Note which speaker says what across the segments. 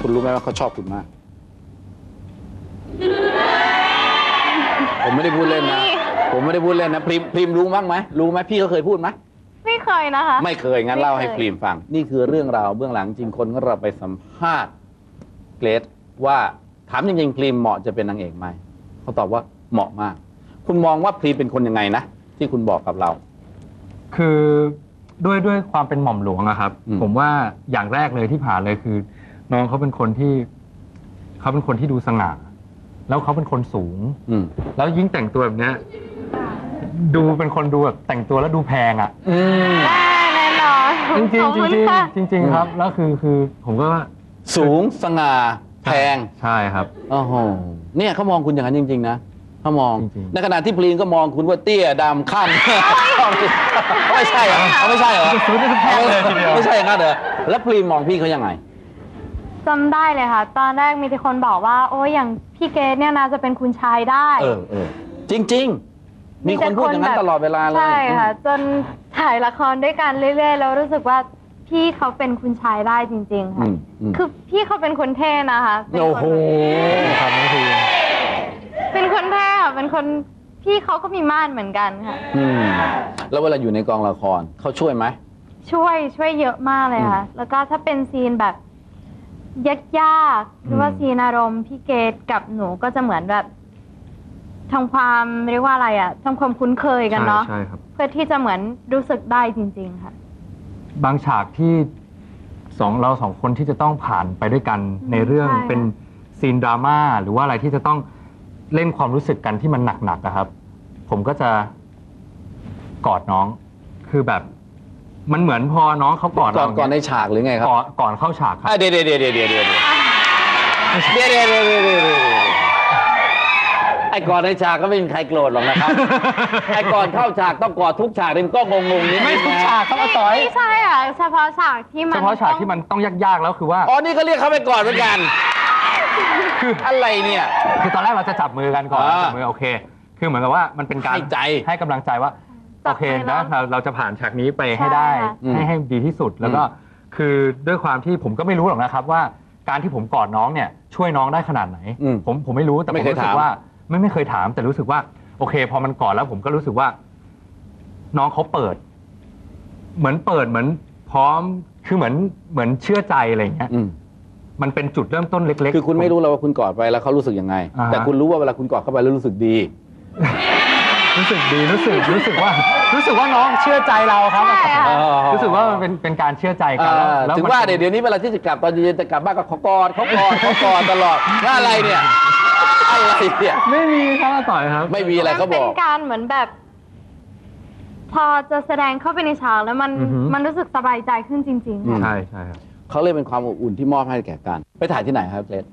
Speaker 1: คุณรู้ไหมว่าเขาชอบคุณมาก ผมไม่ได้พูดเล่นนะ ผมไม่ได้พูดเล่นนะพริมพริมรู้บ้างไหมรู้ไหมพี่เขาเคยพูดไหม
Speaker 2: ไม่เคยนะคะ
Speaker 1: ไม่เคยงั้นเล่าให้
Speaker 2: ไม่เคย
Speaker 1: พริมฟัง นี่คือเรื่องราวเบื้องหลังจริงคนของเราไปสัมภาษณ์เกรดว่าถามจริงๆพริมเหมาะจะเป็นนางเอกไหมเขาตอบว่าเหมาะมาก คุณมองว่าพริมเป็นคนยังไงนะที่คุณบอกกับเรา
Speaker 3: คือด้วยด้วยความเป็นหม่อมหลวงอะครับ
Speaker 1: อืม
Speaker 3: ผมว่าอย่างแรกเลยที่ผ่านเลยคือ น้องเขาเป็นคนที่เขาเป็นคนที่ดูสง่าแล้วเขาเป็นคนสูง
Speaker 1: อืม
Speaker 3: แล้วยิ่งแต่งตัวแบบเนี้ยดูเป็นคนดูแบบแต่งตัวแล้วดูแพงอะ
Speaker 1: อืม
Speaker 2: ได้แน่นอน
Speaker 3: จริงจริง
Speaker 2: ขอบ
Speaker 3: จริ
Speaker 2: คุ
Speaker 3: ง
Speaker 2: ณค่ะ
Speaker 3: จริงจริง ๆ ครับ แล้วคือคือผมก็ว่า
Speaker 1: สูงสง่าแพง
Speaker 3: ใช่ครับ
Speaker 1: โอ้โหเนี่ยเขามองคุณอย่างนั้นจริง ๆ นะเขามอง
Speaker 3: จริงๆ
Speaker 1: ในขณะที่พลีนก็มองคุณว่าเตี้ยดำขั้นไม่ใช่เหรอเอาไม่ใช่เหรอ
Speaker 3: ซื้อได้ทุกแพงเลยทีเดียว
Speaker 1: ไม่ใช่อย่างนั้นเหรอแล้วพลีนมองพี่เขายังไง
Speaker 2: จำได้เลยค่ะ ตอนแรกมีแต่คนบอกว่า โอ้ยอย่างพี่เกดเนี่ยน่าจะเป็นคุณชายได้
Speaker 1: เออเออจริง ๆ มีคนพูดอย่างนั้น
Speaker 2: แต่
Speaker 1: ตลอดเวลาเลย
Speaker 2: ใช่ค่ะ จนถ่ายละครด้วยกันเรื่อยๆ แล้วรู้สึกว่าพี่เขาเป็นคุณชายได้จริงๆ
Speaker 1: อื
Speaker 2: ค่ะ
Speaker 1: มอืม
Speaker 2: คือพี่เขาเป็นคนเท่นะคะเป็น
Speaker 1: โอ้
Speaker 2: คน
Speaker 1: โห
Speaker 3: ครับน้องทีม
Speaker 2: เป็นคนเท่ค่ะเป็นคนพี่เขาก็มีม่านเหมือนกันค่ะ
Speaker 1: อืมแล้วเวลาอยู่ในกองละครเขาช่วยไหม
Speaker 2: ช่วยช่วยเยอะมากเลยค่ะ แล้วก็ถ้าเป็นซีนแบบ ยากๆหรือว่า
Speaker 3: อืม
Speaker 2: ซีนอารมณ์พี่เกดกับหนูก็จะเหมือนแบบทำความเรียกว่าอะไรอะทำความคุ้นเคยกันเนาะ
Speaker 3: ใช่ใช่ครับ
Speaker 2: เพื่อที่จะเหมือนรู้สึกได้จริง ๆ ค่ะ
Speaker 3: บางฉากที่สองเราสองคนที่จะต้องผ่านไปด้วยกันในเรื่อง
Speaker 2: ใช่ค่ะ
Speaker 3: เป็นซีนดราม่าหรือว่าอะไรที่จะต้องเล่นความรู้สึกกันที่มันหนักๆอะครับ ผมก็จะกอดน้องคือแบบ มันเหมือนพอน้องเขากอด
Speaker 1: ก่อ
Speaker 3: เรา
Speaker 1: นก่อนในฉากหรือไงครับ
Speaker 3: ก่อนก่อนเข้าฉากครับ
Speaker 1: อะเดี๋ยวเดี๋ยวเดี๋ยวเดี๋ยวเดี๋ยวเดี๋ยวเดี๋ยวเดี๋ยวเดี๋ยวเดี๋ยวเดี๋ยวเดี๋ยวเดี๋ยวไอ้ก่อนในฉากก็ไม่มีใครโกรธหรอกนะครับ ไอ้ก่อนเข้าฉากต้องกอดทุกฉากเลยมันก็งงงๆนิด
Speaker 3: ไม่
Speaker 1: นึง
Speaker 3: ทุก
Speaker 1: นะ
Speaker 3: ฉากครับอาต่อย
Speaker 2: ไม่ใช่อะเฉพาะฉากที่มัน
Speaker 3: เฉพาะฉากที่มันต้องยากๆแล้วคือว่า
Speaker 1: อ๋อนี่ก็เรียกเขาไปก่อนเหมือนกัน
Speaker 3: คือ
Speaker 1: อะไรเนี่ย
Speaker 3: คือตอนแรกเราจะจับมือกันก่อน
Speaker 1: อ่า
Speaker 3: จับมือโอเค คือเหมือนกับว่ามันเป็นการ
Speaker 1: ให้ใจ
Speaker 3: ให้กำลังใจว่า
Speaker 2: จั
Speaker 3: โอบเค
Speaker 2: มือ
Speaker 3: นะ
Speaker 2: แล้ว
Speaker 3: เราเราจะผ่านฉากนี้ไปให้ได้
Speaker 2: ใช่ค่ะ
Speaker 1: อืม
Speaker 3: ให้ให้ดีที่สุดแล้วก็คือด้วยความที่ผมก็ไม่รู้หรอกนะครับ ว่าการที่ผมกอดน้องเนี่ยช่วยน้องได้ขนาดไหน
Speaker 1: อืม
Speaker 3: ผมผมไม่รู้แต่ผ
Speaker 1: ไม่
Speaker 3: ม
Speaker 1: เคย
Speaker 3: รู้สึ
Speaker 1: ถาม
Speaker 3: กว่าไม่ไม่เคยถาม แต่รู้สึกว่า โอเค พอมันกอดแล้วผมก็รู้สึกว่า น้องเขาเปิด เหมือนเปิดเหมือน พร้อมคือเหมือนเหมือนเชื่อใจอะไรอย่างเงี้ย
Speaker 1: อืม
Speaker 3: มันเป็นจุดเริ่มต้นเล็กๆ
Speaker 1: คือคุณไม่รู้แล้วว่าคุณกอดไปแล้วเขารู้สึกยังไง
Speaker 3: อ่าฮะ
Speaker 1: แต่คุณรู้ว่าเวลาคุณกอดเข้าไปแล้วรู้สึกดี
Speaker 3: รู้สึกดีรู้สึกรู้สึกว่า รู้สึกว่าน้องเชื่อใจเราครับ
Speaker 2: ใช่ค่ะ
Speaker 3: รู้สึกว่ามันเป็นเป็นการเชื่อใจกัน
Speaker 1: อ่า
Speaker 3: แล้ว
Speaker 1: ถึง
Speaker 3: มัน
Speaker 1: ว่า
Speaker 3: ป็น
Speaker 1: เดี๋ยวนี้เวลาที่จะกลับตอนเย็นๆจะกลับบ้านก็เขากอดเขากอดเขากอดตลอดว่าอะไรเนี่ยอะไรเนี่ย
Speaker 3: ไม่มีครับอาต่อยครับ
Speaker 1: ไม่มีอะไรเขาบ
Speaker 2: เป็
Speaker 1: อนก
Speaker 2: การเหมือนแบบ พอจะแสดงเข้าไปในฉากแล้วมัน
Speaker 3: อือหือ
Speaker 2: มันรู้สึกสบายใจขึ้นจริง ๆ ค่ะ
Speaker 3: ใช่ใช่ครับ
Speaker 1: เขาเลยเป็นความอบอุ่นที่มอบให้แก่กัน ไปถ่ายที่ไหนครับเกรด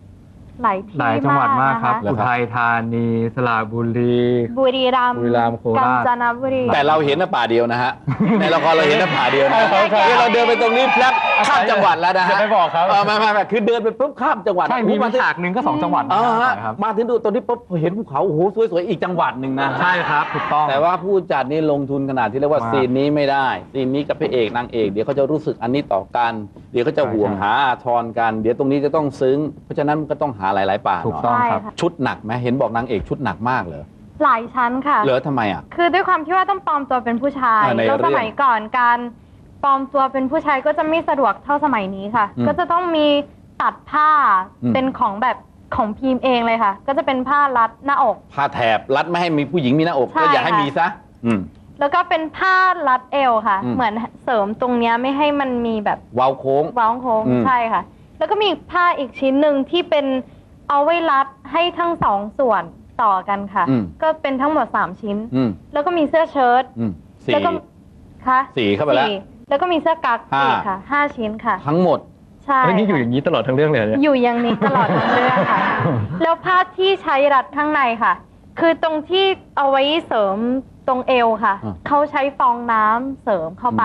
Speaker 2: หลายที่
Speaker 3: หลายจังหวัดมากครับ
Speaker 2: นะะ
Speaker 1: เหรอ
Speaker 3: อุทัยธานี สระบุรี
Speaker 2: บุรีรัมย์
Speaker 3: บุรีรัมย์โคราช
Speaker 2: กาญจนบุรี
Speaker 1: แต่เราเห็นหน้าป่าเดียวนะฮะ ในละครเราเห็นหน้าป่าเดียวนะ
Speaker 3: ใช่ใช่
Speaker 1: นี่เราเดินไปตรงนี้แป๊บ ข้ามจังหวัดแล้วนะฮะ
Speaker 3: อย่าไปบอกเขา
Speaker 1: เไม่ไม่ไม่คือเดินไปปุ๊บข้ามจังหวัด
Speaker 3: ใช่มี
Speaker 1: มา
Speaker 3: มาฉากหนึ่งก็สองจังหวัด
Speaker 1: เอ
Speaker 3: นะ
Speaker 1: อ
Speaker 3: ค
Speaker 1: ฮะ
Speaker 3: รับ
Speaker 1: มาถึงดูตรงนี้ปุ๊บเห็นภูเขาโอ้โหสวยๆอีกจังหวัดหนึ่งนะ
Speaker 3: ใช่ครับถูกต้อง
Speaker 1: แต่ว่าผู้จัดนี่ลงทุนขนาดที่เรียกว่า
Speaker 3: มาก
Speaker 1: ซีนนี้ไม่ได้ซีนนี้กับพระเอกนางเอกเดี๋ยวเขาจะรู้สึกอันนี้ต่อกัน เดี๋ยวเขาจะ
Speaker 3: ใช่
Speaker 1: ห่วง
Speaker 3: ใช่
Speaker 1: หาอาทรกัน เดี๋ยวตรงนี้จะต้องซึ้ง เพราะฉะนั้นมันก็ต้องหาหลายๆป่าห
Speaker 3: ถูก
Speaker 1: น่อย
Speaker 3: ต้อง
Speaker 2: ใช่
Speaker 3: ครับ
Speaker 2: ค่ะ
Speaker 1: ชุดหนักไหมเห็นบอกนางเอกชุดหนักมากเหรอ
Speaker 2: หลายชั้นค่ะ
Speaker 1: เหรอทำไมอะ
Speaker 2: คือด้วยความที่ว่าต้องปลอมตัวเป็นผู้ชาย
Speaker 1: อ่าใน
Speaker 2: แล้ว
Speaker 1: เรื่
Speaker 2: ส
Speaker 1: อง
Speaker 2: มัยก่อนการ ปลอมตัวเป็นผู้ชายก็จะไม่สะดวกเท่าสมัยนี้ค่ะ
Speaker 1: อืม
Speaker 2: ก็จะต้องมีตัดผ้า
Speaker 1: อืม
Speaker 2: เป็นของแบบของพิมพ์เองเลยค่ะ ก็จะเป็นผ้ารัดหน้าอก
Speaker 1: ผ้าแถบรัดไม่ให้มีผู้หญิงมีหน้าอก
Speaker 2: ใช่
Speaker 1: ก็อย่าให้
Speaker 2: ค่ะ
Speaker 1: มีซะ อืม
Speaker 2: แล้วก็เป็นผ้ารัดเอวค่ะ
Speaker 1: อืม
Speaker 2: เหมือนเสริมตรงเนี้ยไม่ให้มันมีแบบ
Speaker 1: เว้าโค้ง
Speaker 2: ว้าวโค้ง
Speaker 1: อืม
Speaker 2: ใช่ค่ะ แล้วก็มีอีกผ้าอีกชิ้นหนึ่งที่เป็นเอาไว้รัดให้ทั้งสองส่วนต่อกันค่ะ
Speaker 1: อืม
Speaker 2: ก็เป็นทั้งหมดสามชิ้น
Speaker 1: อืม
Speaker 2: แล้วก็มีเสื้อเชิ้ต
Speaker 1: อืมสี่
Speaker 2: แล้วก็คะ
Speaker 1: สี่เข้าไปแล้ว
Speaker 2: สี่ แล้วก็มีเสื้อกั๊ก
Speaker 1: ห้า
Speaker 2: อีกค่ะห้าชิ้นค่ะ
Speaker 1: ทั้งหมด
Speaker 2: ใช่
Speaker 3: เฮ้ยนี่อยู่
Speaker 2: ค่ะ
Speaker 3: อย่างนี้ตลอดทั้งเรื่องเลยเนี่ย
Speaker 2: อยู่อย่างนี้ตลอดทั้งเรื่องค่ะ แล้วผ้าที่ใช้รัดข้างในค่ะ คือตรงที่เอาไว้เสริมตรงเอวค่ะ
Speaker 1: อ่า
Speaker 2: เขาใช้ฟองน้ำเสริมเข้าไป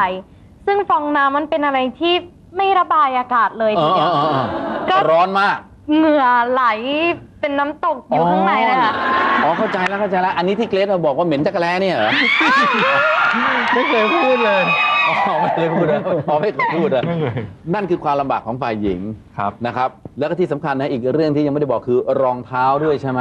Speaker 2: ซึ่งฟองน้ำมันเป็นอะไรที่ไม่ระบายอากาศเลย
Speaker 1: เอ
Speaker 2: ที
Speaker 1: อ
Speaker 2: เดี
Speaker 1: เอ
Speaker 2: ยว
Speaker 1: อเออเออ
Speaker 2: ก็
Speaker 1: ร้อนมาก
Speaker 2: เหงื่อไหลเป็นน้ำตกอยู่ข้างในเลยค่ะ
Speaker 1: อ๋อ เข้าใจแล้วเข้าใจแล้ว อันนี้ที่เกรซมาบอกว่าเหม็นจักรแล้เนี่ยเหรอ
Speaker 3: ไม่เคยพูดเลย
Speaker 1: อ๋อไม่เคยพูดนะอ๋อไม่เคยพูดนะ
Speaker 3: ไม่เคย
Speaker 1: นั่นคือความลำบากของฝ่ายหญิง
Speaker 3: ครับ
Speaker 1: นะครับ แล้วก็ที่สำคัญนะอีกเรื่องที่ยังไม่ได้บอกคือรองเท้าด้วยใช่ไหม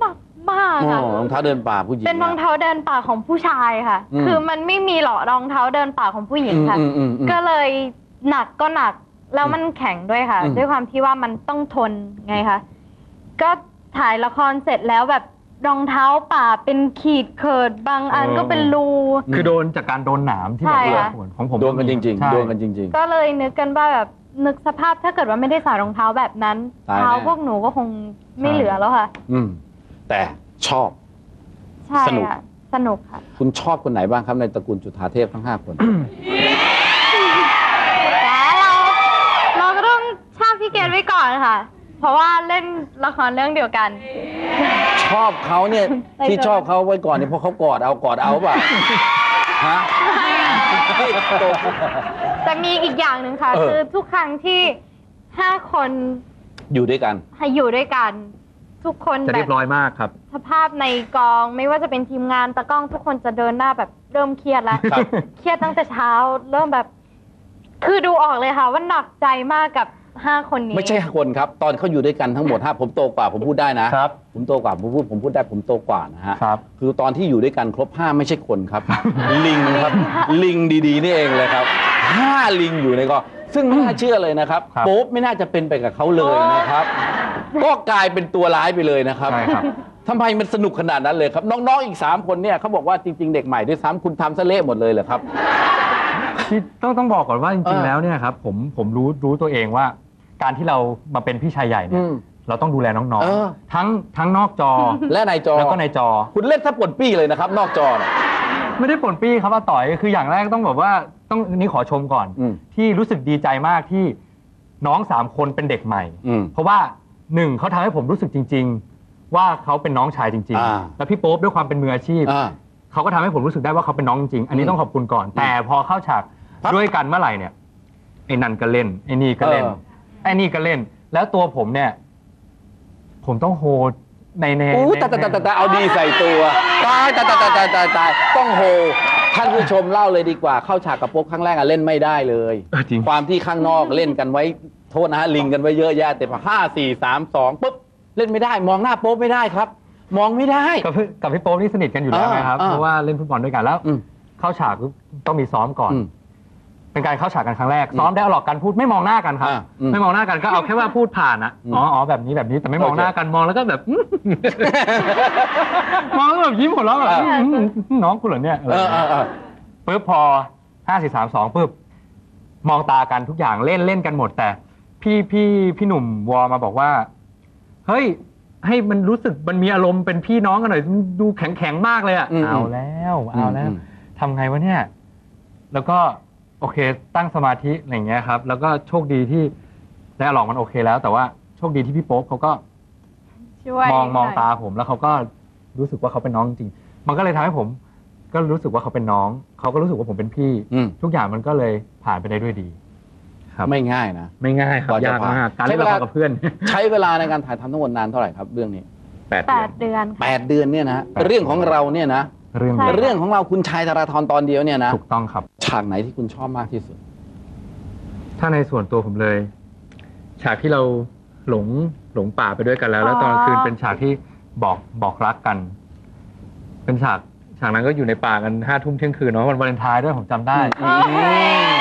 Speaker 2: หนักมาก
Speaker 1: อ๋
Speaker 2: ค่ะ
Speaker 1: อรองเท้าเดินป่าผู้หญิง
Speaker 2: เป็นรองเท้าเดินป่าของผู้ชายค่ะ
Speaker 1: อืม
Speaker 2: คือมันไม่มีหรอกรองเท้าเดินป่าของผู้หญิงค่ะ
Speaker 1: อืมอืมอืม
Speaker 2: ก็เลยหนักก็หนักแล้วมันแข็งด้วยค่ะ
Speaker 1: อืม
Speaker 2: ด้วยความที่ว่ามันต้องทนไงคะก็ถ่ายละครเสร็จแล้วแบบ รองเท้าป่าเป็นขีดเขิดบางอัน
Speaker 3: เออ
Speaker 2: ก็เป็นรู
Speaker 3: คือโดนจากการโดนหนามที่
Speaker 2: ใช่
Speaker 3: แบบ
Speaker 2: ค่ะ
Speaker 3: เหมือนของผม
Speaker 1: โดนกันจริง
Speaker 3: ใช่
Speaker 1: ๆ โดนกันจริง
Speaker 2: ก็เลยนึกกันว่าแบบนึกสภาพถ้าเกิดว่าไม่ได้ใส่รองเท้าแบบนั้น
Speaker 1: ตายแน่
Speaker 2: เท้าพวกหนูก็คงไม่เหลือแล้วค่ะ
Speaker 1: ๆ อืม แต่ชอบ
Speaker 2: ใช่
Speaker 1: สนุก
Speaker 2: ค่ะสนุกค่ะ
Speaker 1: คุณชอบคนไหนบ้างครับในตระกูลจุฑาเทพทั้งห้าคน
Speaker 2: แต่เราเราก็ต้องชอบพี่เกดไว้ก่อนค่ะ เพราะว่าเล่นละครเรื่องเดียวกัน
Speaker 1: ชอบเขาเนี่ย
Speaker 2: ไป
Speaker 1: ที่
Speaker 2: ก่อน
Speaker 1: ชอบเขาไว้ก่อนเนี่ยเพราะเขากอดเอากอดเอาป่ะฮะ
Speaker 2: แต่มีอีกอย่างหนึ่งค่ะ
Speaker 1: เออ
Speaker 2: คือทุกครั้งที่ห้าคน
Speaker 1: อยู่ด้วยกัน
Speaker 2: ให้อยู่ด้วยกัน ทุกคน
Speaker 3: จะ
Speaker 2: แบ
Speaker 3: เรีย
Speaker 2: บบ
Speaker 3: ร้อยมากครับ
Speaker 2: สภาพในกอง ไม่ว่าจะเป็นทีมงานตากล้องทุกคนจะเดินหน้าแบบเริ่มเครียดแล้ว
Speaker 1: ครับ
Speaker 2: เครียดตั้งแต่เช้า เริ่มแบบ คือดูออกเลยค่ะ ว่าหนักใจมากกับ ห้าคนนี้
Speaker 1: ไม่ใช่คนครับ ตอนเขาอยู่ด้วยกันทั้งหมดห้าผมโตกว่าผมพูดได้นะ
Speaker 3: ครับ
Speaker 1: ผมโตกว่าผมพูดผมพูดได้ผมโตกว่านะฮะ
Speaker 3: ครับ
Speaker 1: คือตอนที่อยู่ด้วยกันครบห้าไม่ใช่คนครับ ลิงครับ ลิงดีๆนี่เองเลยครับห้าลิงอยู่ในกองซึ่งไม่น่าเชื่อเลยนะครับ
Speaker 3: ครับ
Speaker 1: โป๊ปไม่น่าจะเป็นไปกับเขาเลยนะครับ ก็กลายเป็นตัวร้ายไปเลยนะครับ
Speaker 3: ใช่ครับ
Speaker 1: ทำไมมันสนุกขนาดนั้นเลยครับ น้องๆ อีก 3 คนเนี่ยเขาบอกว่าจริง ๆ เด็กใหม่ด้วยซ้ำคุณทำซะเละหมดเลยเหรอครับ
Speaker 3: ที่ต้องต้องบอกก่อนว่าจ
Speaker 1: เอ
Speaker 3: ริง
Speaker 1: อ
Speaker 3: ๆแล้วเนี่ยครับผมผมรู้รู้ตัวเองว่า การที่เรามาเป็นพี่ชายใหญ่เนี่
Speaker 1: อื
Speaker 3: ย
Speaker 1: ม
Speaker 3: เราต้องดูแลน้อง
Speaker 1: เออ
Speaker 3: ๆ ทั้งทั้งนอกจอ
Speaker 1: และในจอ
Speaker 3: แล้วก็ในจอ
Speaker 1: คุณเล่นทับปวดปี้เลยนะครับ นอกจอเนี่ย
Speaker 3: ไม่ได้ปนปี้ครับอาต่อยคืออย่างแรกต้องแบบว่าต้องนี่ขอชมก่อน
Speaker 1: อืม
Speaker 3: ที่รู้สึกดีใจมากที่น้องสามคนเป็นเด็กใหม่
Speaker 1: อืม
Speaker 3: เพราะว่าหนึ่งเขาทำให้ผมรู้สึกจริง ๆ ว่าเขาเป็นน้องชายจริง
Speaker 1: อ่า
Speaker 3: ๆ แล้วพี่โป๊ปด้วยความเป็นมืออาชีพ
Speaker 1: อ่า
Speaker 3: เขาก็ทำให้ผมรู้สึกได้ว่าเขาเป็นน้องจริงอันนี้
Speaker 1: อืม
Speaker 3: ต้องขอบคุณก่อน แต่พอเข้าฉาก
Speaker 1: ครับ
Speaker 3: ด้วยกันเมื่อไหร่เนี่ยไอ้นั่นก็เล่นไอ้นี่ก็เล่น
Speaker 1: เออ
Speaker 3: ไอ้นี่ก็เล่น แล้วตัวผมเนี่ย ผมต้องโฮในใน
Speaker 1: อู้
Speaker 3: ใน
Speaker 1: ตายตายตายตายเอาดีใส่ตัวตายตายตายตายตายตายตายต้องโฮท่านผู้ชมเล่าเลยดีกว่า เข้าฉากกับโป๊กครั้งแรกอะเล่นไม่ได้เลย
Speaker 3: เออจริง
Speaker 1: ความที่ข้างนอกเล่นกันไว้โทษนะฮะลิงกันไว้เยอะแยะแต่พอห้าสี่สามสองปุ๊บเล่นไม่ได้ มองหน้าโป๊ปไม่ได้ครับ มองไม่ได้
Speaker 3: กับพี่กับพี่โป๊ปนี่สนิทกันอยู่แล้ว
Speaker 1: อ่า
Speaker 3: นะครับ
Speaker 1: อ่า
Speaker 3: เพราะว่าเล่นฟุตบอลด้วยกันแล้ว
Speaker 1: อืม
Speaker 3: เข้าฉากต้องมีซ้อมก่อน
Speaker 1: อืม
Speaker 3: เป็นการเข้าฉากกันครั้งแรกซ้อมได้เอาหลอกกันพูดไม่มองหน้ากันครับ
Speaker 1: อ่าอืม
Speaker 3: ไม่มองหน้ากันก็เอาแค่ว่าพูดผ่านอะ
Speaker 1: อืม
Speaker 3: อ๋ออ๋อแบบนี้แบบนี้แต่ไม่มอง
Speaker 1: โอเค
Speaker 3: หน้ากันมองแล้วก็แบบ มองแล้วแบบยิ้มหัวเราะแบบ
Speaker 1: อ่า
Speaker 3: อืมน้องกูเหรอเนี่ยอะไร
Speaker 1: เอ
Speaker 3: อ
Speaker 1: อย่างเอ
Speaker 3: เงี้
Speaker 1: อยเออ
Speaker 3: ปุ๊บพอห้าสี่สามสองปุ๊บมองตากันทุกอย่างเล่นเล่นกันหมด แต่ พี่พี่พี่หนุ่มวอมาบอกว่า เฮ้ย ให้มันรู้สึกมันมีอารมณ์เป็นพี่น้องกันหน่อยดูแข็งแข็งๆมากเลยอะ
Speaker 1: อืม
Speaker 3: เอาแล้ว เอาแล้ว
Speaker 1: อืม
Speaker 3: ทำไงวะเนี่ย แล้วก็ โอเค ตั้งสมาธิอะไรอย่างเงี้ยครับ แล้วก็โชคดีที่ได้หลอกมันโอเคแล้ว แต่ว่าโชคดีที่พี่โป๊ปเขาก็
Speaker 2: ช่วย
Speaker 3: มองมอง
Speaker 2: หน่ย
Speaker 3: ตาผม แล้วเขาก็รู้สึกว่าเขาเป็นน้องจริง มันก็เลยทำให้ผม ก็รู้สึกว่าเขาเป็นน้อง เขาก็รู้สึกว่าผมเป็นพี่
Speaker 1: อืม
Speaker 3: ทุกอย่างมันก็เลยผ่านไปได้ด้วยดี ครับ
Speaker 1: ไม่ง่ายนะ
Speaker 3: ไม่ง่ายครับ
Speaker 1: กว่าจะ
Speaker 3: ยาก
Speaker 1: ผ่าน
Speaker 3: มาก การเล่น
Speaker 1: ใช้เว
Speaker 3: ละ
Speaker 1: ลา
Speaker 3: ครกับเพื่อน
Speaker 1: ใช้เวลาในการถ่ายทำทั้งหมดนานเท่าไหร่ครับ เรื่องนี้
Speaker 3: แปด
Speaker 2: แป
Speaker 3: เดือน
Speaker 2: ดเดือนค่ะ
Speaker 1: แปดเดือนเนี่ยนะ
Speaker 3: แปดเดือน
Speaker 1: เรื่องของเราเนี่ยนะ
Speaker 3: เรื่อง
Speaker 2: ใช่
Speaker 3: เดียว
Speaker 1: เรื่องของเราคุณชายธาราธรตอนเดียวเนี่ยนะ
Speaker 3: ถูกต้องครับ
Speaker 1: ฉากไหนที่คุณชอบมากที่สุด
Speaker 3: ถ้าในส่วนตัวผมเลย ฉากที่เราหลงหลงป่าไปด้วยกันแล้ว แล้วตอนกลางคืนเป็นฉากที่บอกบอกรักกัน เป็นฉากฉากนั้นก็อยู่ในป่ากันห้าทุ่มเที่ยงคืนเนาะวันวาเลนไทน์ด้วยผมจำได้
Speaker 1: อืม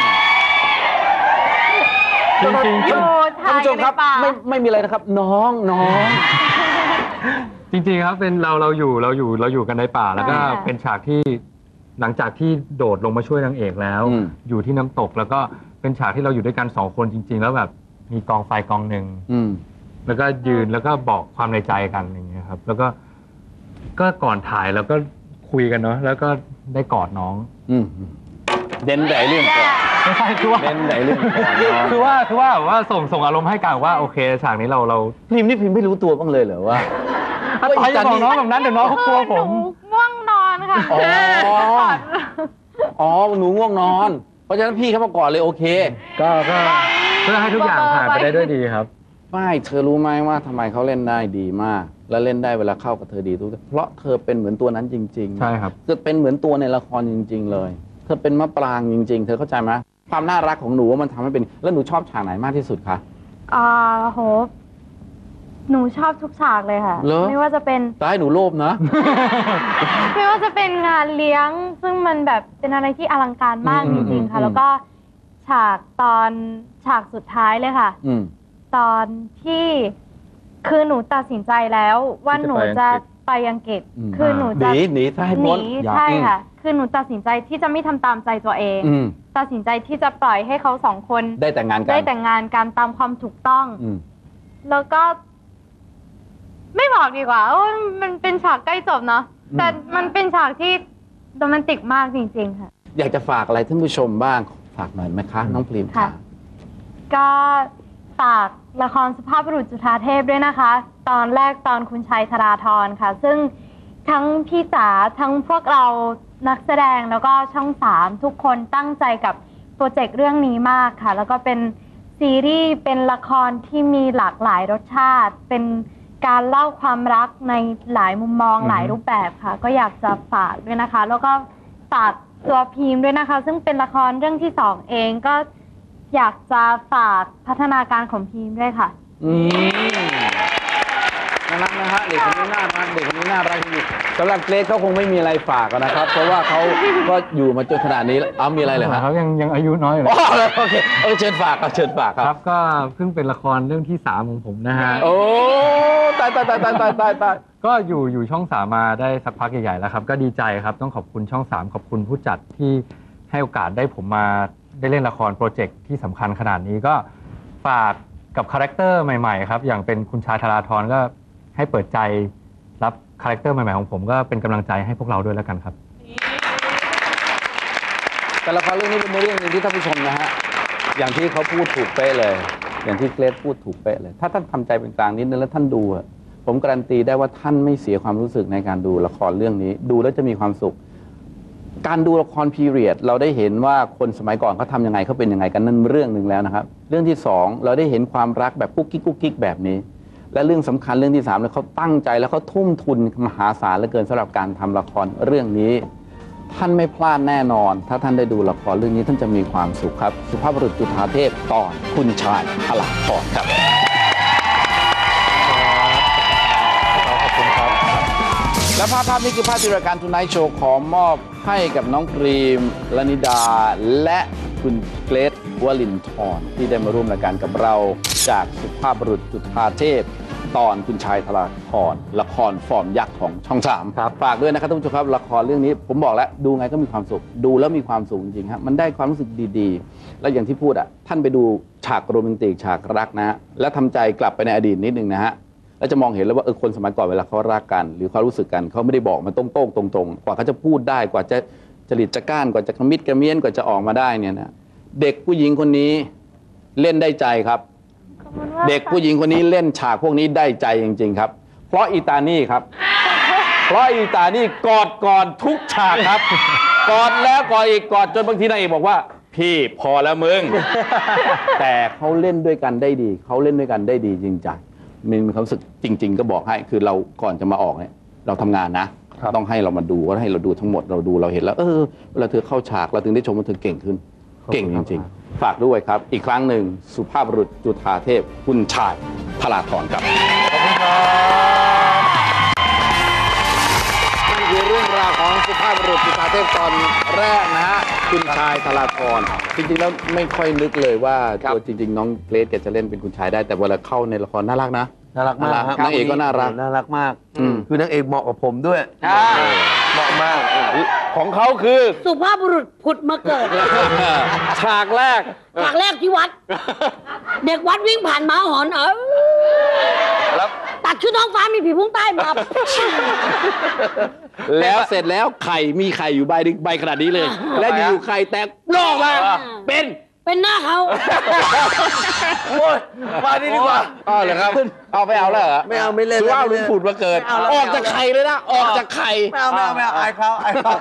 Speaker 3: จริงๆ
Speaker 2: อยู่
Speaker 1: ท่าน
Speaker 2: ถ่าย
Speaker 1: ผู้ช
Speaker 2: กั
Speaker 1: ม
Speaker 2: นใน
Speaker 1: ครับ
Speaker 2: ป่า
Speaker 1: ไม่ไม่มีอะไรนะครับ น้องน้อง
Speaker 3: จริงๆครับเป็นเราเราอยู่เราอยู่เราอยู่กันในป่าแล้วก็
Speaker 2: ใช่ค่ะ
Speaker 3: เป็นฉากที่ หลังจากที่โดดลงมาช่วยนางเอกแล้ว
Speaker 1: อืม
Speaker 3: อยู่ที่น้ำตกแล้วก็เป็นฉากที่เราอยู่ด้วยกันสองคนจริง ๆ แล้วแบบมีกองไฟกองหนึ่ง
Speaker 1: อืม
Speaker 3: แล้วก็ยืนแล้วก็บอกความในใจกันอย่างเงี้ยครับ แล้วก็ก็ก่อนถ่ายแล้วก็คุยกันเนาะแล้วก็ได้กอดน้อง
Speaker 1: อืมเด่นไหนเรื่องก่อน
Speaker 3: ไม่ใช่คือว่า
Speaker 1: เด่นไหนเรื่องก่อนน้อง
Speaker 3: คือว่าคือว่าว่าส่งส่งอารมณ์ให้กันว่าโอเคฉากนี้เราเรา
Speaker 1: พิมพ์นี่พิมพ์ไม่รู้ตัวบ้างเลยเหรอว่า
Speaker 3: ถ้าต่อยจะบอกน้องแบบนั้นเดี๋ยวน้องเขากลัวผม
Speaker 2: หนูง่วงน อนค่ะ
Speaker 1: อ๋อ อ๋อหนูง่วงนอน เพราะฉะนั้นพี่เขามาก่อนเลยโอเค
Speaker 3: ก็ก็เพื่อให้ทุกอย่างผ่านไปได้ด้วยดีครับ
Speaker 1: ไม่เธอรู้ไหมว่าทำไมเขาเล่นได้ดีมาก และเล่นได้เวลาเข้ากับเธอดีทุกเพราะเธอเป็นเหมือนตัวนั้นจริงๆ
Speaker 3: ใช่ครับ
Speaker 1: คือเป็นเหมือนตัวในละครจริง ๆ เลย เธอเป็นมะปรางจริง ๆ เธอเข้าใจไหมความน่ารักของหนูว่ามันทำให้เป็น แล้วหนูชอบฉากไหนมากที่สุดคะ
Speaker 2: อ่าโห หนูชอบทุกฉากเลยค่ะ
Speaker 1: เหรอ
Speaker 2: ไม่ว่าจะเป็น
Speaker 1: ตายหนูโลภนะ
Speaker 2: ไม่ว่าจะเป็นงานเลี้ยง ซึ่งมันแบบเป็นอะไรที่อลังการมาก
Speaker 1: อืม
Speaker 2: จริงๆ
Speaker 1: อื
Speaker 2: ค่ะ
Speaker 1: ม
Speaker 2: แล้วก็ฉากตอนฉากสุดท้ายเลยค่ะ
Speaker 1: อืม
Speaker 2: ตอนที่คือหนูตัดสินใจแล้ว ว่า
Speaker 3: ที่จะ
Speaker 2: หนู
Speaker 3: ไปอังกฤษ
Speaker 2: จะไปอังกฤษ
Speaker 1: อืม
Speaker 2: คือหนู
Speaker 1: ห
Speaker 2: จะ
Speaker 1: นีหนีถ้าให้
Speaker 2: ห
Speaker 1: พ้
Speaker 2: นี
Speaker 1: น
Speaker 2: ใช่ค่ะ คือหนูตัดสินใจที่จะไม่ทำตามใจตัวเอง
Speaker 1: อืม
Speaker 2: ตัดสินใจที่จะปล่อยให้เขาสองคน
Speaker 1: ได้แต่งงานกัน
Speaker 2: ได้แต่งงานการตามความถูกต้อง
Speaker 1: อืม
Speaker 2: แล้วก็ ไม่บอกดีกว่าว่ามันเป็นฉากใกล้จบเนาะ
Speaker 1: อืม
Speaker 2: แต่มันเป็นฉากที่โรแมนติกมากจริง ๆ ค่ะ
Speaker 1: อยากจะฝากอะไรท่านผู้ชมบ้างฝากหน่อยไหมคะ น้องพรีม
Speaker 2: ค่ะ
Speaker 1: ค่ะ
Speaker 2: ก็ฝากละครสุภาพบุรุษจุฑาเทพด้วยนะคะ ตอนแรกตอนคุณชัยธราธรค่ะ ซึ่งทั้งพี่จ๋าทั้งพวกเรานักแสดงแล้วก็ช่องสามทุกคนตั้งใจกับโปรเจกต์เรื่องนี้มากค่ะ แล้วก็เป็นซีรีส์เป็นละครที่มีหลากหลายรสชาติเป็น การเล่าความรักในหลายมุมมอง
Speaker 3: อือฮึ
Speaker 2: หลายรูปแบบค่ะ ก็อยากจะฝากด้วยนะคะ แล้วก็ฝากตัวพีมด้วยนะคะ ซึ่งเป็นละครเรื่องที่สองเองก็อยากจะฝากพัฒนาการของพีมด้วยค่ะ
Speaker 1: อืม น่ารักนะฮะเด็กคนนี้น่ารักเด็กคนนี้น่ารักจริงๆสำหรับเกรซเขาคงไม่มีอะไรฝากอะนะครับ เพราะว่าเขาก็อยู่มาจนขนาดนี้แล้วเอามีอะไรเหรอครับ
Speaker 3: เขายังยังอายุน้อยอยู่เล
Speaker 1: อ๋
Speaker 3: ย
Speaker 1: อโอเคเออเชิญฝากครับเชิญฝากค
Speaker 3: ครับรับก็เพิ่งเป็นละครเรื่องที่สามของผมนะฮะ
Speaker 1: โอ้ตายตายตายตายตายตายตาย
Speaker 3: ก็อยู่อยู่ช่องสามมาได้สักพักใหญ่ๆแล้วครับ ก็ดีใจครับต้องขอบคุณช่องสามขอบคุณผู้จัดที่ให้โอกาสได้ผมมาได้เล่นละครโปรเจกต์ที่สำคัญขนาดนี้ก็ฝากกับคาแรคเตอร์ใหม่ๆครับ อย่างเป็นคุณชายธาราธรก็ ให้เปิดใจรับคาแรคเตอร์ใหม่ๆของผมก็เป็นกำลังใจให้พวกเราด้วยแล้วกันครับ
Speaker 1: แต่ละครเรื่องนี้เป็นเรื่องหนึ่งที่ท่านผู้ชมนะฮะอย่างที่เขาพูดถูกเป๊ะเลย อย่างที่เกรซพูดถูกเป๊ะเลย ถ้าท่านทำใจเป็นกลางนิดนึงแล้วท่านดูอะผมการันตีได้ว่าท่านไม่เสียความรู้สึกในการดูละครเรื่องนี้ ดูแล้วจะมีความสุข การดูละครพีเรียด เราได้เห็นว่าคนสมัยก่อนเขาทำยังไงเขาเป็นยังไงกันนั่นเรื่องหนึ่งแล้วนะครับ เรื่องที่สองเราได้เห็นความรักแบบกุ๊กกิ๊กกุ๊กกิ๊กแบบนี้ และเรื่องสำคัญเรื่องที่สามเลยเขาตั้งใจแล้วเขาทุ่มทุนมหาศาลเหลือเกินสำหรับการทำละครเรื่องนี้ ท่านไม่พลาดแน่นอน ถ้าท่านได้ดูละครเรื่องนี้ท่านจะมีความสุขครับ สุภาพบุรุษจุฑาเทพตอนคุณชายพลาพรครับ
Speaker 3: ขอบคุณครับ
Speaker 1: และภาพภาพนี้คือภาพที่รายการทุนไนโชว์ขอมอบให้กับน้องพรีมลนิดา และคุณเกรทวลินทร์ที่ได้มาร่วมรายการกับเรา จากสุภาพบุรุษจุฑาเทพ ตอนคุณชายธราธรละครฟอร์มยักษ์ของช่องสาม
Speaker 3: ครับ
Speaker 1: ฝากด้วยนะครับท่านผู้ชมครับละครเรื่องนี้ผมบอกแล้วดูไงก็มีความสุข ดูแล้วมีความสุขจริงๆครับมันได้ความรู้สึกดีๆ แล้วอย่างที่พูดอะท่านไปดูฉากโรแมนติกฉากรักนะฮะแล้วทำใจกลับไปในอดีตนิดนึงนะฮะแล้วจะมองเห็นแล้วว่าเออคนสมัยก่อนเวลาเขารักกัน หรือเขารู้สึกกันเขาไม่ได้บอกมันตรงๆตรงๆ กว่าเขาจะพูดได้กว่าจะจริตจะก้านกว่าจะกระมิดกระเมียนกว่าจะออกมาได้เนี่ยนะเด็กผู้หญิงคนนี้เล่นได้ใจครับ
Speaker 2: ขอบคุณมาก
Speaker 1: เด็กผู้
Speaker 2: ค่ะ
Speaker 1: หญิงคนนี้เล่นฉากพวกนี้ได้ใจจริง ๆ ครับ เพราะอีตานี่ครับ เพราะอีตานี่กอดก่อนทุกฉากครับ กอดแล้วกอดอีกกอดจนบางทีนางเอกบอกว่า พี่พอแล้วมึง แต่เขาเล่นด้วยกันได้ดี เขาเล่นด้วยกันได้ดีจริงจังมีความรู้สึกจริง ๆ ก็บอกให้คือเราก่อนจะมาออกเนี่ยเราทำงานนะ
Speaker 3: ครับ
Speaker 1: ต้องให้เรามาดูว่าให้เราดูทั้งหมดเราดูเราเห็นแล้ว เออเวลาเธอเข้าฉากเราถึงได้ชมว่าเธอเก่งขึ้น เก่งจริง ๆ ฝากด้วยครับ อีกครั้งหนึ่งสุภาพบุรุษจุฑาเทพคุณชายพลาธรครับ
Speaker 3: ขอบคุณครับ
Speaker 1: นั่นคือเรื่องราวของสุภาพบุรุษจุฑาเทพตอนแรกนะฮะคุณชายพลาธรจริงๆแล้วไม่ค่อยนึกเลยว่าตัวจริง ๆ น้องเกรซแกจะเล่นเป็นคุณชายได้แต่เวลาเข้าในละครน่ารักนะ
Speaker 4: น่ารักมาก
Speaker 1: น่ารัก
Speaker 4: ครับ
Speaker 1: นางเอกก็น่ารัก
Speaker 4: น่ารักมาก
Speaker 1: อืม
Speaker 4: คือนางเอกเหมาะกับผมด้วย
Speaker 1: ใช่
Speaker 4: เหมาะมาก
Speaker 1: ของเขาคือ
Speaker 5: สุภาพบุรุษผุดมาเกิด
Speaker 1: ฉากแรก
Speaker 5: ฉากแรกที่วัด เด็กวัดวิ่งผ่านหมาหอนเออ
Speaker 1: แล้ว
Speaker 5: ตัดชุดท้องฟ้ามีผีพุ่งใต้มา
Speaker 1: แล้วเสร็จแล้วไข่มีไข่อยู่ใบหนึงใบขนาดนี้เลย และอยู่ๆไข่แตกโลกมาเป็น
Speaker 5: เป็นหน้าเขา
Speaker 4: โอ้ยมานี่ดีกว่า
Speaker 1: อ๋อเหรอครับเอาไปเอาแล้วเหรอ
Speaker 4: ไม่เอาไม่เล่น
Speaker 1: สุภาพบุ
Speaker 4: ไม่
Speaker 1: รุ
Speaker 4: เล่
Speaker 1: ษ
Speaker 4: น
Speaker 1: ผุดมาเกิด
Speaker 4: ไม่เอาแล้ว
Speaker 1: ออกจากไข่เลยนะออกจากไข่
Speaker 4: ไม่เอาไม่เอาไม่เอาอายเขาอายเขา